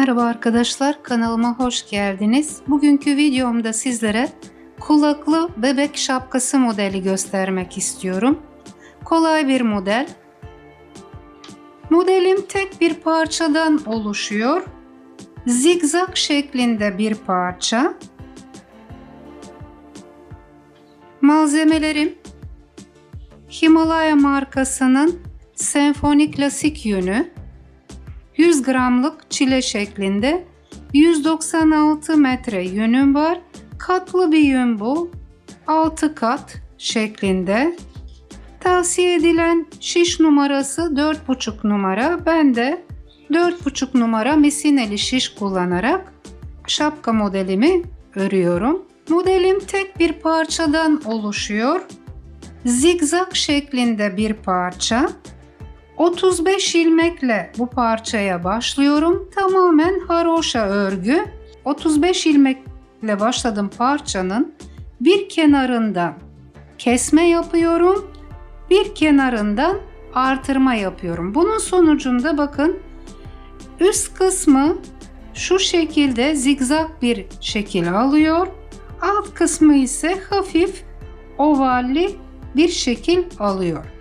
Merhaba arkadaşlar, kanalıma hoş geldiniz. Bugünkü videomda sizlere kulaklı bebek şapkası modeli göstermek istiyorum. Kolay bir model. Modelim tek bir parçadan oluşuyor. Zigzag şeklinde bir parça. Malzemelerim Himalaya markasının senfoni klasik yünü, 100 gramlık çile şeklinde 196 metre yünüm var. Katlı bir yün bu. 6 kat şeklinde. Tavsiye edilen şiş numarası 4,5 numara. Ben de 4,5 numara misineli şiş kullanarak şapka modelimi örüyorum. Modelim tek bir parçadan oluşuyor. Zigzag şeklinde bir parça. 35 ilmekle bu parçaya başlıyorum. Tamamen haroşa örgü. 35 ilmekle başladığım parçanın bir kenarından kesme yapıyorum. Bir kenarından artırma yapıyorum. Bunun sonucunda bakın üst kısmı şu şekilde zigzag bir şekil alıyor. Alt kısmı ise hafif ovalli bir şekil alıyor.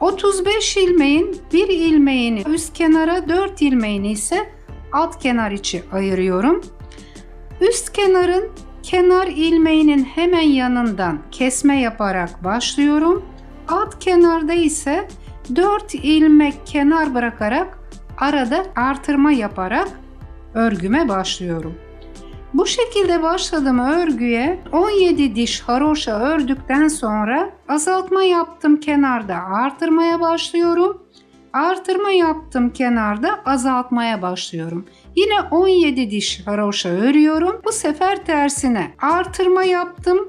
35 ilmeğin bir ilmeğini üst kenara 4 ilmeğini ise alt kenar içi ayırıyorum. Üst kenarın kenar ilmeğinin hemen yanından kesme yaparak başlıyorum. Alt kenarda ise 4 ilmek kenar bırakarak arada artırma yaparak örgüme başlıyorum. Bu şekilde başladığım örgüye 17 diş haroşa ördükten sonra azaltma yaptım kenarda artırmaya başlıyorum. Artırma yaptım kenarda azaltmaya başlıyorum. Yine 17 diş haroşa örüyorum. Bu sefer tersine artırma yaptım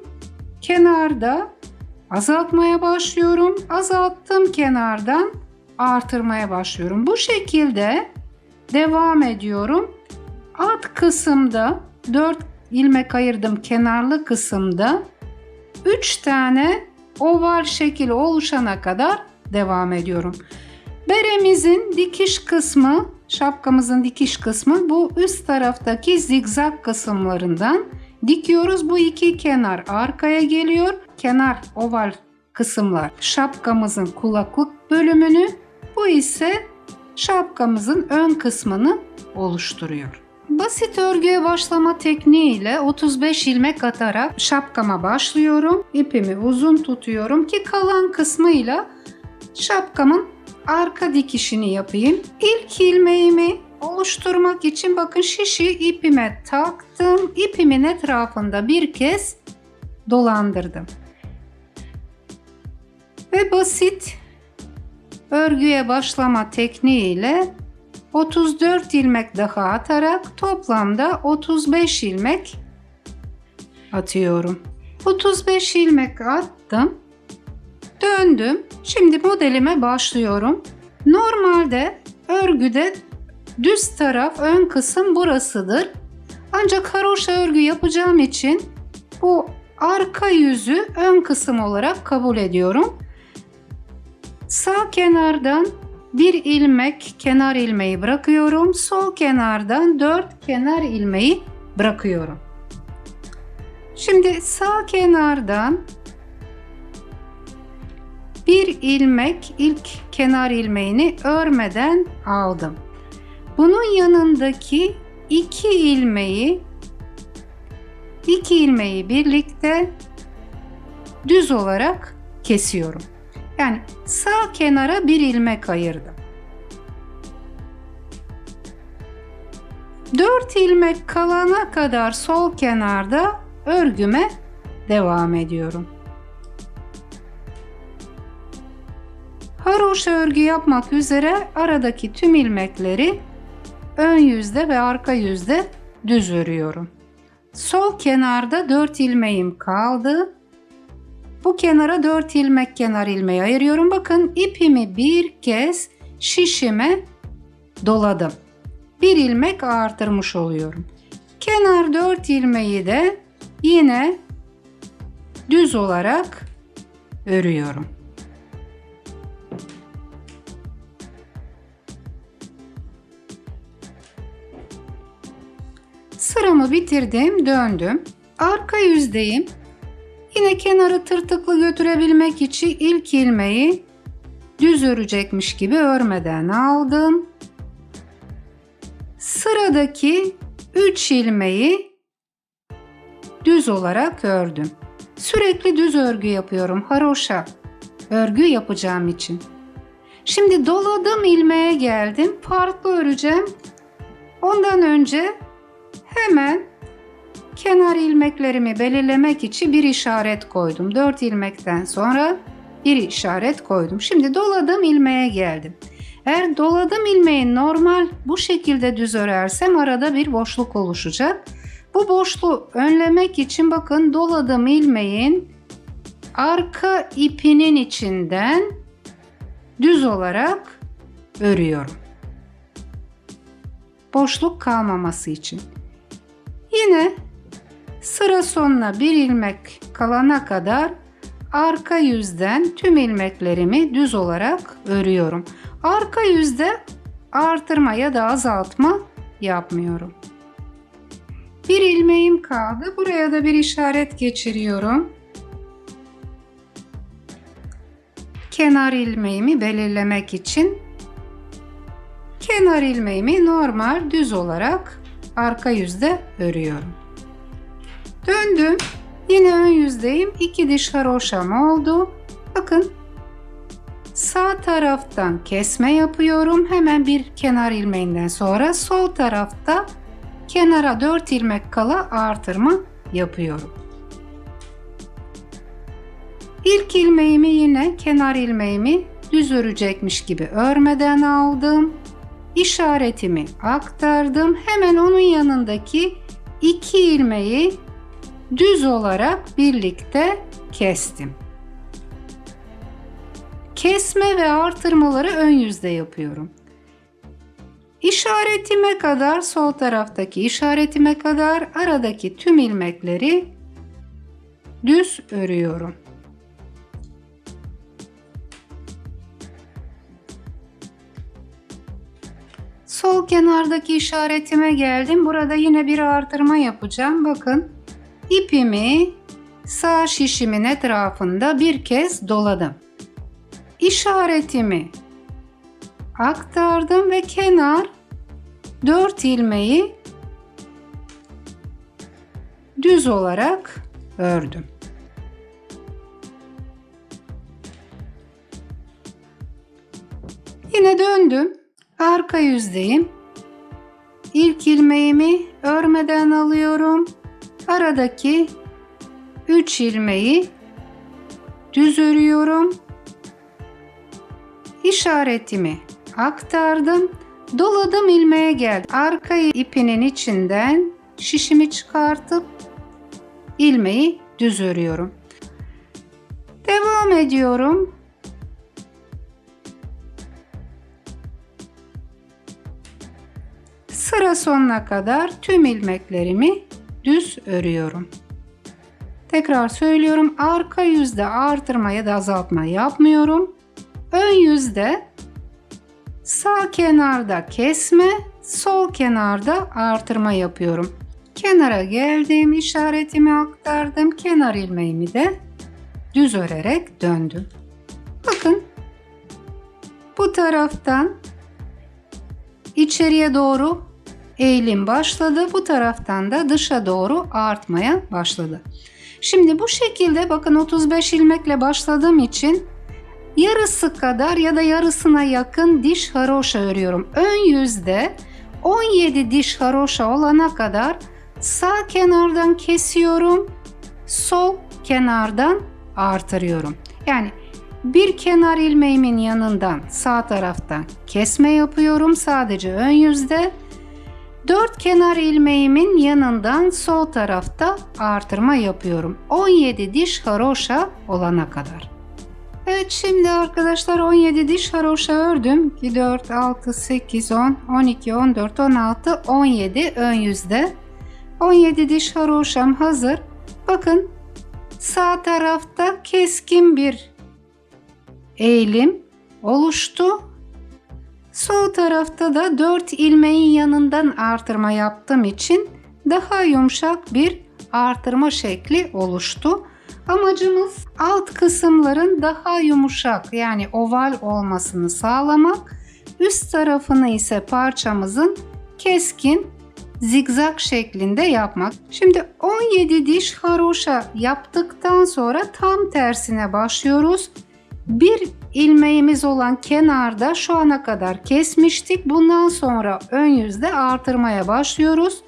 kenarda azaltmaya başlıyorum. Azalttım kenardan artırmaya başlıyorum. Bu şekilde devam ediyorum. Alt kısımda 4 ilmek ayırdım kenarlı kısımda 3 tane oval şekil oluşana kadar devam ediyorum. Beremizin dikiş kısmı, şapkamızın dikiş kısmı bu üst taraftaki zigzag kısımlarından dikiyoruz. Bu iki kenar arkaya geliyor. Kenar oval kısımlar şapkamızın kulaklık bölümünü, bu ise şapkamızın ön kısmını oluşturuyor. Basit örgüye başlama tekniği ile 35 ilmek atarak şapkama başlıyorum. İpimi uzun tutuyorum ki kalan kısmıyla şapkamın arka dikişini yapayım. İlk ilmeğimi oluşturmak için bakın şişi ipime taktım. İpimin etrafında bir kez dolandırdım. Ve basit örgüye başlama tekniği ile 34 ilmek daha atarak toplamda 35 ilmek atıyorum. 35 ilmek attım. Döndüm. Şimdi modelime başlıyorum. Normalde örgüde düz taraf ön kısım burasıdır. Ancak haroşa örgü yapacağım için bu arka yüzü ön kısım olarak kabul ediyorum. Sağ kenardan bir ilmek kenar ilmeği bırakıyorum. Sol kenardan 4 kenar ilmeği bırakıyorum. Şimdi sağ kenardan bir ilmek ilk kenar ilmeğini örmeden aldım. Bunun yanındaki iki ilmeği iki ilmeği birlikte düz olarak kesiyorum. Yani sağ kenara bir ilmek ayırdım. 4 ilmek kalana kadar sol kenarda örgüme devam ediyorum. Haroşa örgü yapmak üzere aradaki tüm ilmekleri ön yüzde ve arka yüzde düz örüyorum. Sol kenarda 4 ilmeğim kaldı. Bu kenara 4 ilmek kenar ilmeği ayırıyorum. Bakın ipimi bir kez şişime doladım. Bir ilmek artırmış oluyorum. Kenar 4 ilmeği de yine düz olarak örüyorum. Sıramı bitirdim, döndüm. Arka yüzdeyim. Yine kenarı tırtıklı götürebilmek için ilk ilmeği düz örecekmiş gibi örmeden aldım. Sıradaki 3 ilmeği düz olarak ördüm. Sürekli düz örgü yapıyorum haroşa. Örgü yapacağım için. Şimdi doladım ilmeğe geldim. Farklı öreceğim. Ondan önce hemen kenar ilmeklerimi belirlemek için bir işaret koydum. 4 ilmekten sonra bir işaret koydum. Şimdi doladım ilmeğe geldim. Eğer doladım ilmeği normal bu şekilde düz örersem arada bir boşluk oluşacak. Bu boşluğu önlemek için bakın doladım ilmeğin arka ipinin içinden düz olarak örüyorum. Boşluk kalmaması için. Yine sıra sonuna bir ilmek kalana kadar arka yüzden tüm ilmeklerimi düz olarak örüyorum. Arka yüzde artırma ya da azaltma yapmıyorum. Bir ilmeğim kaldı. Buraya da bir işaret geçiriyorum. Kenar ilmeğimi belirlemek için kenar ilmeğimi normal düz olarak arka yüzde örüyorum. Döndüm. Yine ön yüzdeyim. İki diş haroşam oldu. Bakın sağ taraftan kesme yapıyorum. Hemen bir kenar ilmeğinden sonra sol tarafta kenara 4 ilmek kala artırma yapıyorum. İlk ilmeğimi yine kenar ilmeğimi düz örecekmiş gibi örmeden aldım. İşaretimi aktardım. Hemen onun yanındaki iki ilmeği düz olarak birlikte kestim. Kesme ve artırmaları ön yüzde yapıyorum. İşaretime kadar sol taraftaki işaretime kadar aradaki tüm ilmekleri düz örüyorum. Sol kenardaki işaretime geldim. Burada yine bir artırma yapacağım. Bakın ipimi sağ şişimin etrafında bir kez doladım. İşaretimi aktardım ve kenar 4 ilmeği düz olarak ördüm. Yine döndüm. Arka yüzdeyim. İlk ilmeğimi örmeden alıyorum. Aradaki 3 ilmeği düz örüyorum. İşaretimi aktardım. Doladım ilmeğe geldim. Arka ipinin içinden şişimi çıkartıp ilmeği düz örüyorum. Devam ediyorum. Sıra sonuna kadar tüm ilmeklerimi düz örüyorum. Tekrar söylüyorum arka yüzde artırma ya da azaltma yapmıyorum. Ön yüzde sağ kenarda kesme, sol kenarda artırma yapıyorum. Kenara geldim, işaretimi aktardım, kenar ilmeğimi de düz örerek döndüm. Bakın bu taraftan içeriye doğru eğilim başladı. Bu taraftan da dışa doğru artmaya başladı. Şimdi bu şekilde bakın 35 ilmekle başladığım için yarısı kadar ya da yarısına yakın diş haroşa örüyorum. Ön yüzde 17 diş haroşa olana kadar sağ kenardan kesiyorum. Sol kenardan artırıyorum. Yani bir kenar ilmeğimin yanından sağ taraftan kesme yapıyorum sadece ön yüzde. Dört kenar ilmeğimin yanından sol tarafta artırma yapıyorum. 17 diş haroşa olana kadar. Evet şimdi arkadaşlar 17 diş haroşa ördüm. 2, 4, 6, 8, 10, 12, 14, 16, 17 ön yüzde. 17 diş haroşam hazır. Bakın sağ tarafta keskin bir eğilim oluştu. Sol tarafta da 4 ilmeğin yanından artırma yaptığım için daha yumuşak bir artırma şekli oluştu. Amacımız alt kısımların daha yumuşak yani oval olmasını sağlamak. Üst tarafını ise parçamızın keskin zigzag şeklinde yapmak. Şimdi 17 diş haroşa yaptıktan sonra tam tersine başlıyoruz. Bir ilmeğimiz olan kenarda şu ana kadar kesmiştik. Bundan sonra ön yüzde artırmaya başlıyoruz.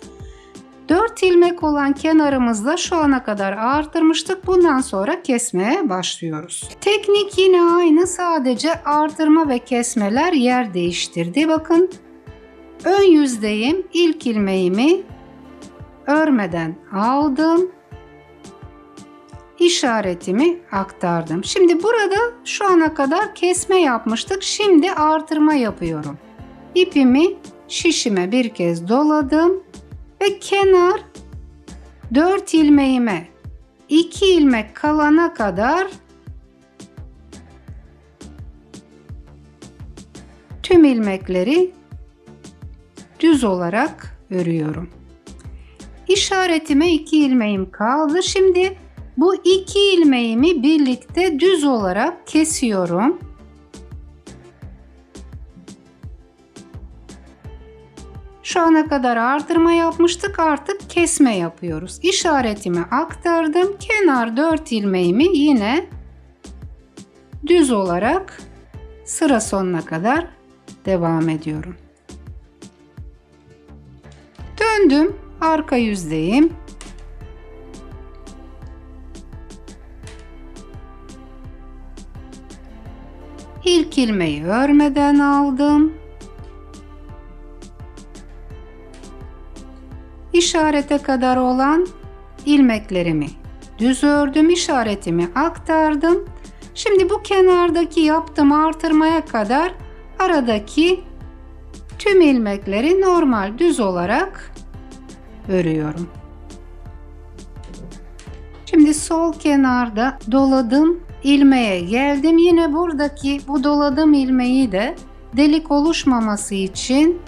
4 ilmek olan kenarımızda şu ana kadar artırmıştık. Bundan sonra kesmeye başlıyoruz. Teknik yine aynı sadece artırma ve kesmeler yer değiştirdi. Bakın ön yüzdeyim. İlk ilmeğimi örmeden aldım. İşaretimi aktardım. Şimdi burada şu ana kadar kesme yapmıştık. Şimdi artırma yapıyorum. İpimi şişime bir kez doladım ve kenar 4 ilmeğime 2 ilmek kalana kadar tüm ilmekleri düz olarak örüyorum. İşaretime 2 ilmeğim kaldı. Şimdi bu 2 ilmeğimi birlikte düz olarak kesiyorum. Şu ana kadar artırma yapmıştık artık kesme yapıyoruz. İşaretimi aktardım. Kenar 4 ilmeğimi yine düz olarak sıra sonuna kadar devam ediyorum. Döndüm. Arka yüzdeyim. İlk ilmeği örmeden aldım. işarete kadar olan ilmeklerimi düz ördüm, işaretimi aktardım. Şimdi bu kenardaki yaptığım artırmaya kadar aradaki tüm ilmekleri normal düz olarak örüyorum. Şimdi sol kenarda doladım ilmeğe geldim. Yine buradaki bu doladığım ilmeği de delik oluşmaması için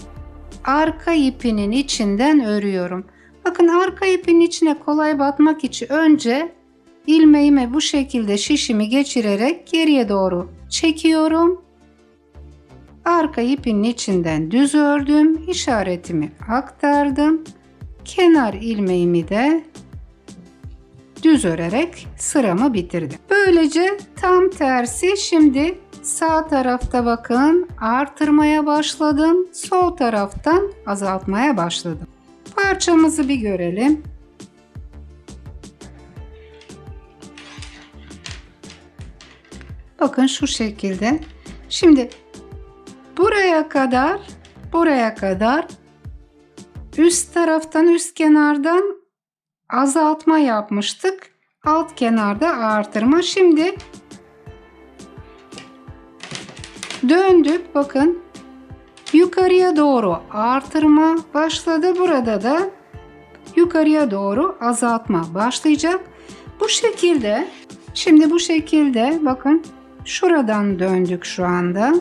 arka ipinin içinden örüyorum. Bakın arka ipin içine kolay batmak için önce ilmeğime bu şekilde şişimi geçirerek geriye doğru çekiyorum. Arka ipin içinden düz ördüm. işaretimi aktardım. Kenar ilmeğimi de düz örerek sıramı bitirdim. Böylece tam tersi şimdi Sağ tarafta bakın artırmaya başladım. Sol taraftan azaltmaya başladım. Parçamızı bir görelim. Bakın şu şekilde. Şimdi buraya kadar buraya kadar üst taraftan üst kenardan azaltma yapmıştık. Alt kenarda artırma. Şimdi Döndük bakın. Yukarıya doğru artırma başladı. Burada da yukarıya doğru azaltma başlayacak. Bu şekilde şimdi bu şekilde bakın şuradan döndük şu anda.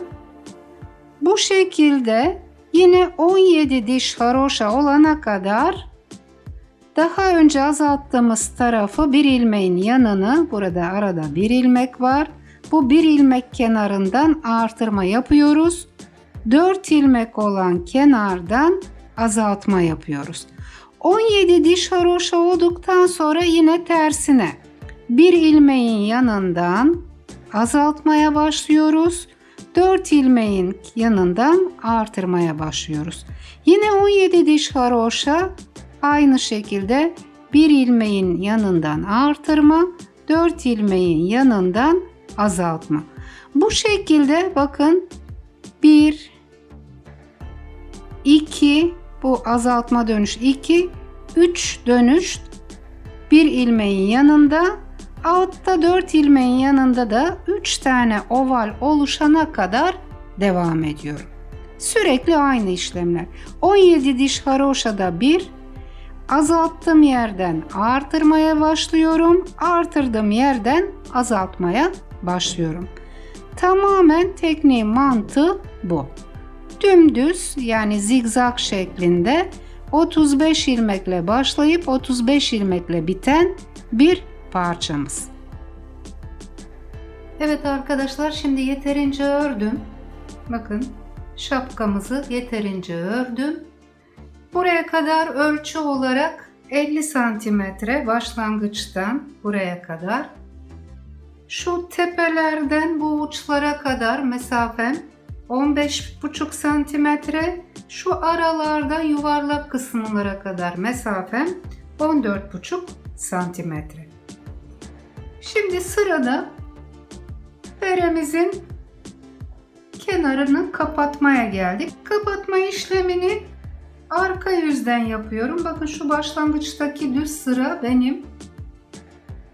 Bu şekilde yine 17 diş haroşa olana kadar daha önce azalttığımız tarafı bir ilmeğin yanını burada arada bir ilmek var. Bu bir ilmek kenarından artırma yapıyoruz. 4 ilmek olan kenardan azaltma yapıyoruz. 17 diş haroşa olduktan sonra yine tersine bir ilmeğin yanından azaltmaya başlıyoruz. 4 ilmeğin yanından artırmaya başlıyoruz. Yine 17 diş haroşa aynı şekilde bir ilmeğin yanından artırma, 4 ilmeğin yanından azaltma. Bu şekilde bakın 1 2 bu azaltma dönüş 2 3 dönüş bir ilmeğin yanında altta 4 ilmeğin yanında da 3 tane oval oluşana kadar devam ediyorum. Sürekli aynı işlemler. 17 diş haroşada 1 azalttığım yerden artırmaya başlıyorum. Artırdığım yerden azaltmaya başlıyorum. Tamamen tekniğin mantığı bu. Dümdüz yani zigzag şeklinde 35 ilmekle başlayıp 35 ilmekle biten bir parçamız. Evet arkadaşlar şimdi yeterince ördüm. Bakın şapkamızı yeterince ördüm. Buraya kadar ölçü olarak 50 santimetre başlangıçtan buraya kadar. Şu tepelerden bu uçlara kadar mesafem 15,5 santimetre. Şu aralarda yuvarlak kısımlara kadar mesafem 14,5 santimetre. Şimdi sırada beremizin kenarını kapatmaya geldik. Kapatma işlemini arka yüzden yapıyorum. Bakın şu başlangıçtaki düz sıra benim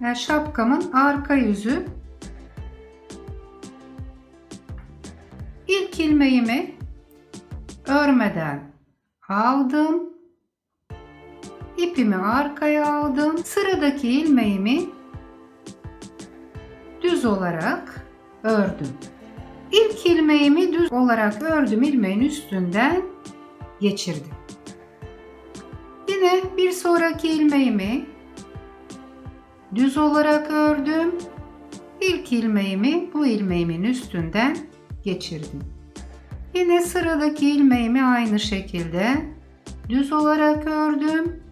yani şapkamın arka yüzü. İlk ilmeğimi örmeden aldım. İpimi arkaya aldım. Sıradaki ilmeğimi düz olarak ördüm. İlk ilmeğimi düz olarak ördüm ilmeğin üstünden geçirdim. Yine bir sonraki ilmeğimi düz olarak ördüm. İlk ilmeğimi bu ilmeğimin üstünden geçirdim. Yine sıradaki ilmeğimi aynı şekilde düz olarak ördüm.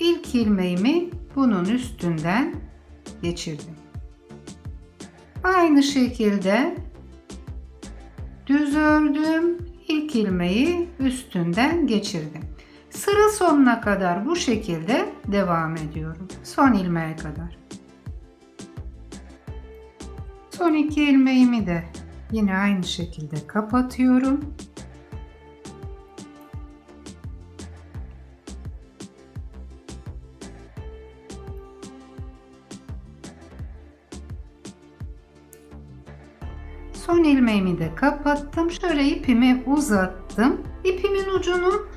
İlk ilmeğimi bunun üstünden geçirdim. Aynı şekilde düz ördüm. İlk ilmeği üstünden geçirdim. Sıra sonuna kadar bu şekilde devam ediyorum. Son ilmeğe kadar. Son iki ilmeğimi de yine aynı şekilde kapatıyorum. Son ilmeğimi de kapattım. Şöyle ipimi uzattım. İpimin ucunu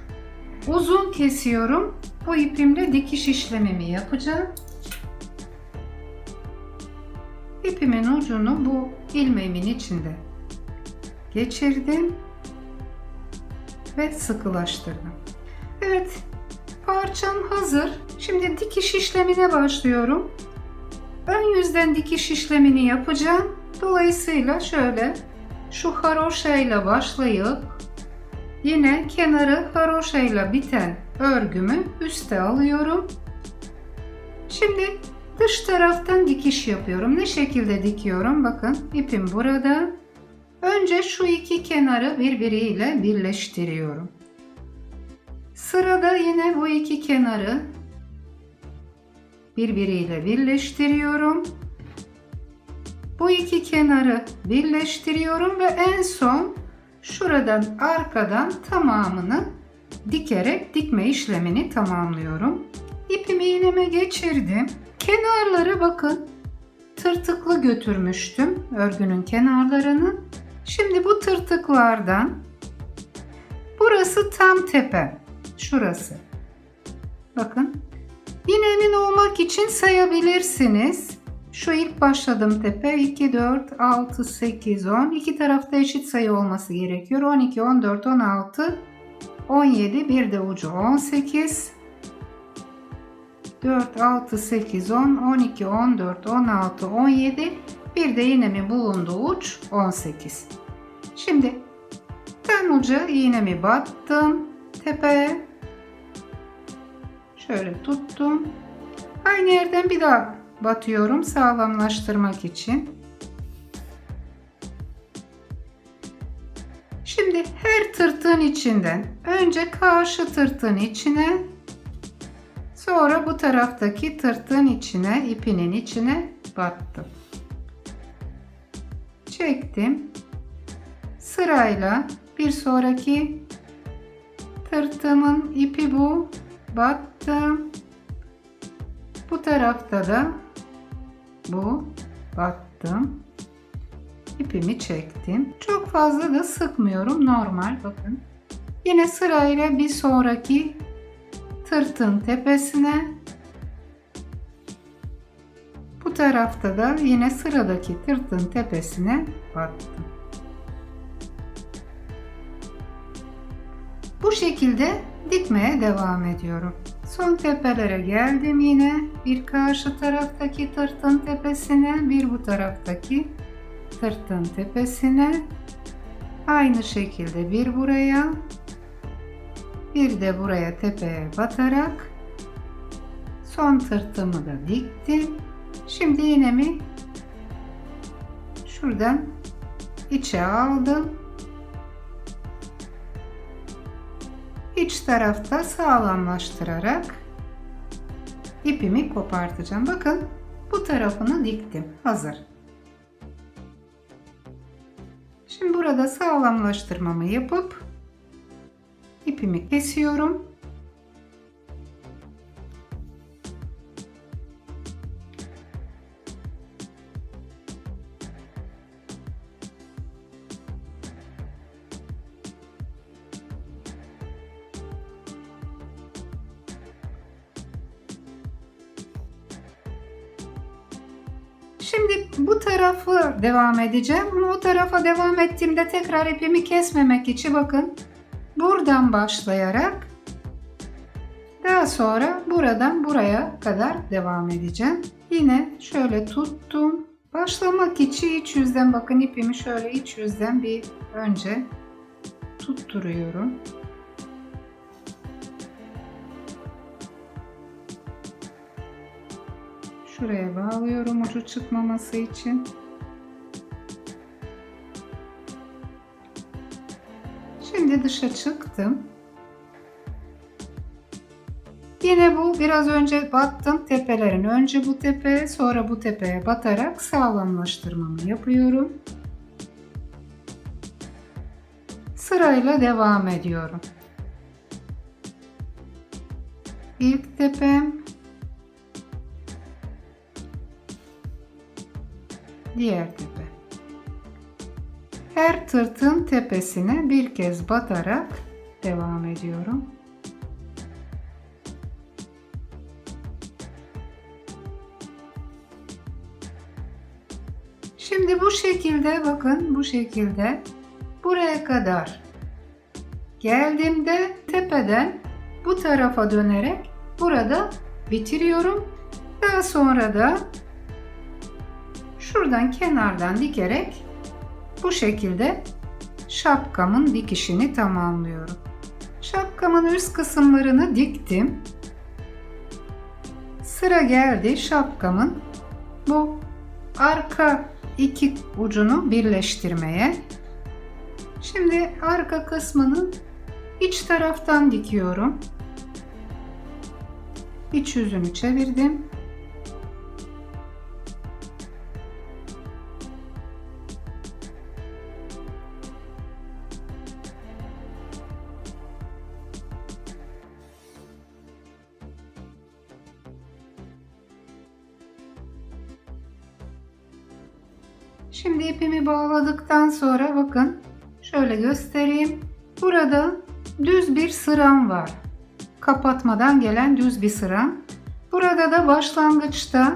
uzun kesiyorum. Bu ipimle dikiş işlemimi yapacağım. İpimin ucunu bu ilmeğimin içinde geçirdim ve sıkılaştırdım. Evet, parçam hazır. Şimdi dikiş işlemine başlıyorum. Ön yüzden dikiş işlemini yapacağım. Dolayısıyla şöyle şu haroşayla başlayıp yine kenarı haroşayla biten örgümü üste alıyorum. Şimdi dış taraftan dikiş yapıyorum. Ne şekilde dikiyorum? Bakın ipim burada. Önce şu iki kenarı birbiriyle birleştiriyorum. Sırada yine bu iki kenarı birbiriyle birleştiriyorum. Bu iki kenarı birleştiriyorum ve en son şuradan arkadan tamamını dikerek dikme işlemini tamamlıyorum. İpimi iğneme geçirdim. Kenarları bakın tırtıklı götürmüştüm örgünün kenarlarını. Şimdi bu tırtıklardan burası tam tepe. Şurası. Bakın. Yine emin olmak için sayabilirsiniz. Şu ilk başladığım tepe 2, 4, 6, 8, 10. İki tarafta eşit sayı olması gerekiyor. 12, 14, 16, 17. Bir de ucu 18. 4, 6, 8, 10, 12, 14, 16, 17. Bir de iğnemin bulunduğu uç 18. Şimdi ten ucu iğnemi battım tepeye. Şöyle tuttum. Aynı yerden bir daha batıyorum sağlamlaştırmak için. Şimdi her tırtığın içinden önce karşı tırtığın içine sonra bu taraftaki tırtığın içine ipinin içine battım. Çektim. Sırayla bir sonraki tırtığımın ipi bu. Battım. Bu tarafta da bu. Battım ipimi çektim. Çok fazla da sıkmıyorum. Normal. Bakın. Yine sırayla bir sonraki tırtın tepesine. Bu tarafta da yine sıradaki tırtın tepesine battım bu şekilde dikmeye devam ediyorum. Son tepelere geldim yine. Bir karşı taraftaki tırtın tepesine, bir bu taraftaki tırtın tepesine. Aynı şekilde bir buraya, bir de buraya tepeye batarak son tırtımı da diktim. Şimdi iğnemi şuradan içe aldım. İç tarafta sağlamlaştırarak ipimi kopartacağım. Bakın bu tarafını diktim. Hazır. Şimdi burada sağlamlaştırmamı yapıp ipimi kesiyorum. Şimdi bu tarafı devam edeceğim. Ama o tarafa devam ettiğimde tekrar ipimi kesmemek için bakın buradan başlayarak daha sonra buradan buraya kadar devam edeceğim. Yine şöyle tuttum. Başlamak için iç yüzden bakın ipimi şöyle iç yüzden bir önce tutturuyorum. Şuraya bağlıyorum ucu çıkmaması için. Şimdi dışa çıktım. Yine bu biraz önce battım tepelerin. Önce bu tepe sonra bu tepeye batarak sağlamlaştırmamı yapıyorum. Sırayla devam ediyorum. İlk tepem, diğer tepe. Her tırtın tepesine bir kez batarak devam ediyorum. Şimdi bu şekilde bakın bu şekilde buraya kadar geldiğimde tepeden bu tarafa dönerek burada bitiriyorum. Daha sonra da şuradan kenardan dikerek bu şekilde şapkamın dikişini tamamlıyorum. Şapkamın üst kısımlarını diktim. Sıra geldi şapkamın bu arka iki ucunu birleştirmeye. Şimdi arka kısmını iç taraftan dikiyorum. İç yüzünü çevirdim. Bağladıktan sonra bakın şöyle göstereyim. Burada düz bir sıram var. Kapatmadan gelen düz bir sıram. Burada da başlangıçta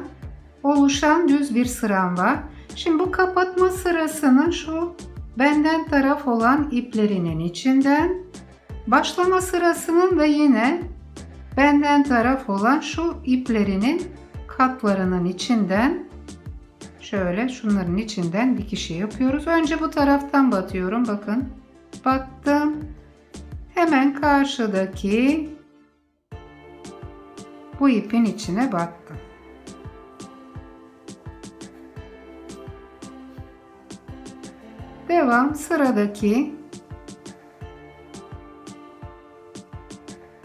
oluşan düz bir sıram var. Şimdi bu kapatma sırasını şu benden taraf olan iplerinin içinden başlama sırasının da yine benden taraf olan şu iplerinin katlarının içinden şöyle şunların içinden dikişi yapıyoruz. Önce bu taraftan batıyorum. Bakın. Battım. Hemen karşıdaki bu ipin içine battım. Devam sıradaki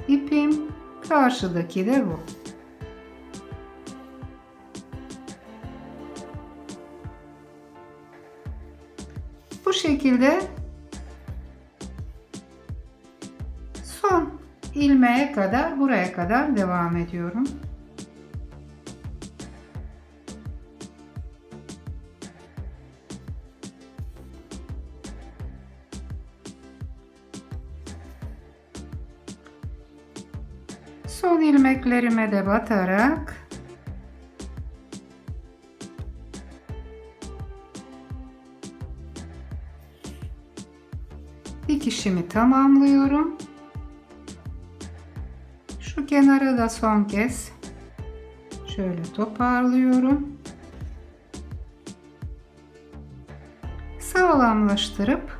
ipim karşıdaki de bu. Şekilde son ilmeğe kadar buraya kadar devam ediyorum. Son ilmeklerime de batarak dikişimi tamamlıyorum. kenara da son kez şöyle toparlıyorum. Sağlamlaştırıp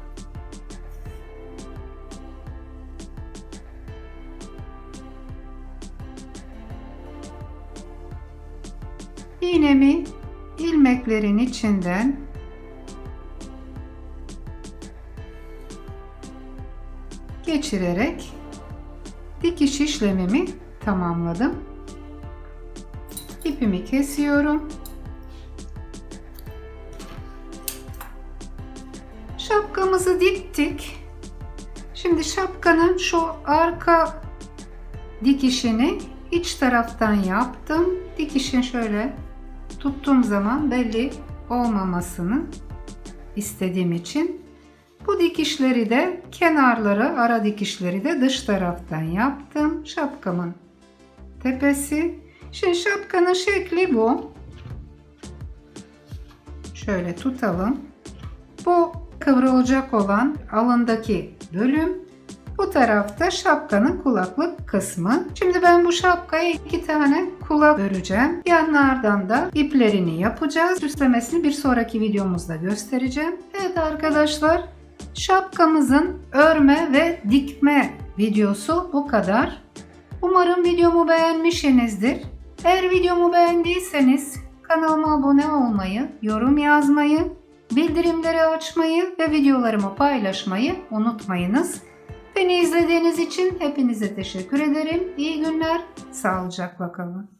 iğnemi ilmeklerin içinden geçirerek dikiş işlemimi tamamladım. İpimi kesiyorum. Şapkamızı diktik. Şimdi şapkanın şu arka dikişini iç taraftan yaptım. Dikişin şöyle tuttuğum zaman belli olmamasını istediğim için bu dikişleri de kenarları, ara dikişleri de dış taraftan yaptım. Şapkamın tepesi. Şimdi şapkanın şekli bu. Şöyle tutalım. Bu kıvrılacak olan alındaki bölüm. Bu tarafta şapkanın kulaklık kısmı. Şimdi ben bu şapkaya iki tane kulak öreceğim. Yanlardan da iplerini yapacağız. Süslemesini bir sonraki videomuzda göstereceğim. Evet arkadaşlar şapkamızın örme ve dikme videosu bu kadar. Umarım videomu beğenmişsinizdir. Eğer videomu beğendiyseniz kanalıma abone olmayı, yorum yazmayı, bildirimleri açmayı ve videolarımı paylaşmayı unutmayınız. Beni izlediğiniz için hepinize teşekkür ederim. İyi günler, sağlıcakla kalın.